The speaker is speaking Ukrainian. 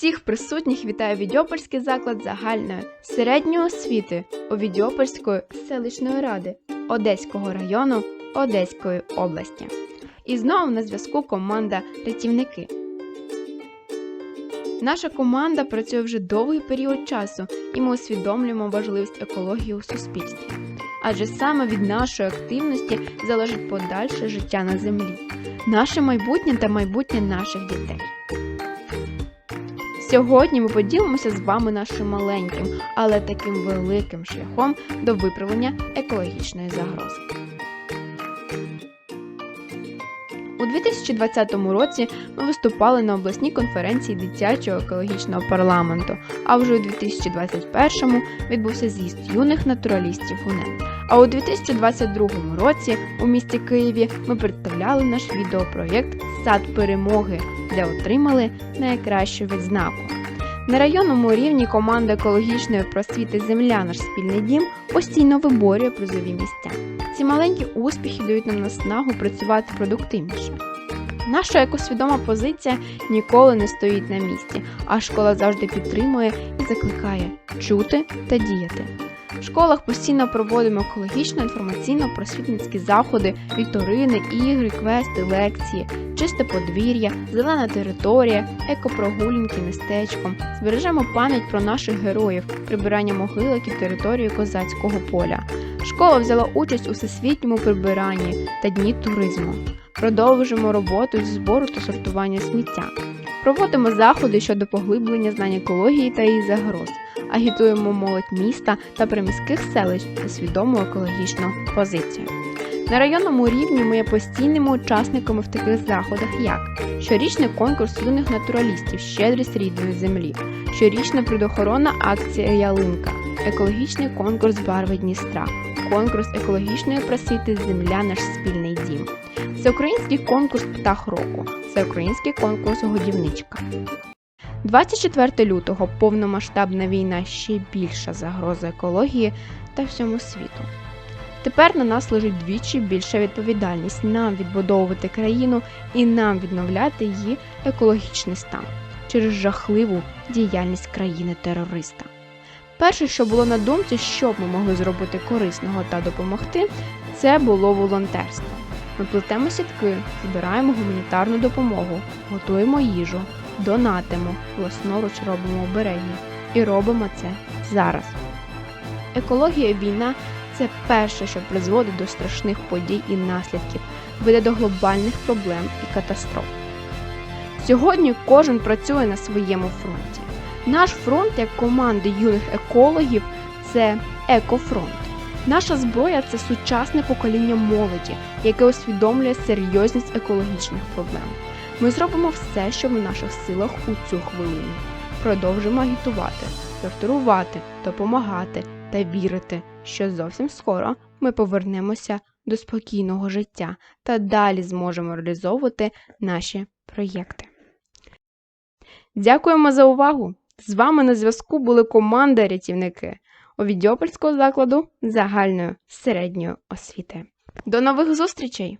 Всіх присутніх вітає Відьопольський заклад загальної середньої освіти Овідьопольської селищної ради Одеського району Одеської області. І знову на зв'язку команда Рятівники. Наша команда працює вже довгий період часу, і ми усвідомлюємо важливість екології у суспільстві. Адже саме від нашої активності залежить подальше життя на землі, наше майбутнє та майбутнє наших дітей. Сьогодні ми поділимося з вами нашим маленьким, але таким великим шляхом до виправлення екологічної загрози. У 2020 році ми виступали на обласній конференції дитячого екологічного парламенту, а вже у 2021 відбувся з'їзд юних натуралістів ГУНЕ. А у 2022 році у місті Києві ми представляли наш відеопроєкт Сад перемоги, де отримали найкращу відзнаку. На районному рівні команда екологічної просвіти Земля наш спільний дім постійно виборює призові місця. Ці маленькі успіхи дають нам наснагу працювати продуктивніше. Наша екосвідома позиція ніколи не стоїть на місці, а школа завжди підтримує і закликає чути та діяти. В школах постійно проводимо екологічно інформаційно-просвітницькі заходи, вікторини, ігри, квести, лекції, чисте подвір'я, зелена територія, екопрогулянки містечком. Збережемо пам'ять про наших героїв, прибирання могилок і території козацького поля. Школа взяла участь у всесвітньому прибиранні та дні туризму. Продовжимо роботу зі збору та сортування сміття. Проводимо заходи щодо поглиблення знань екології та її загроз агітуємо молодь міста та приміських селищ за свідому екологічну позицію. На районному рівні ми є постійними учасниками в таких заходах, як щорічний конкурс юних натуралістів Щедрість рідної землі, щорічна природоохоронна акція Ялинка, екологічний конкурс Барви Дністра, конкурс екологічної просвіти Земля наш спільний дім, всеукраїнський конкурс Птах року, всеукраїнський конкурс Годівничка. 24 лютого повномасштабна війна ще більша загроза екології та всьому світу. Тепер на нас лежить двічі більша відповідальність нам відбудовувати країну і нам відновляти її екологічний стан через жахливу діяльність країни-терориста. Перше, що було на думці, що б ми могли зробити корисного та допомогти, це було волонтерство. Ми плетемо сітки, збираємо гуманітарну допомогу, готуємо їжу, донатимо, власноруч робимо обереги. І робимо це зараз. Екологія війна це перше, що призводить до страшних подій і наслідків, веде до глобальних проблем і катастроф. Сьогодні кожен працює на своєму фронті. Наш фронт, як команди юних екологів, це екофронт. Наша зброя це сучасне покоління молоді, яке усвідомлює серйозність екологічних проблем. Ми зробимо все, що в наших силах у цю хвилину. Продовжимо агітувати, тортурувати, допомагати та вірити, що зовсім скоро ми повернемося до спокійного життя та далі зможемо реалізовувати наші проєкти. Дякуємо за увагу! З вами на зв'язку були команда рятівники Овідьопольського закладу загальної середньої освіти. До нових зустрічей!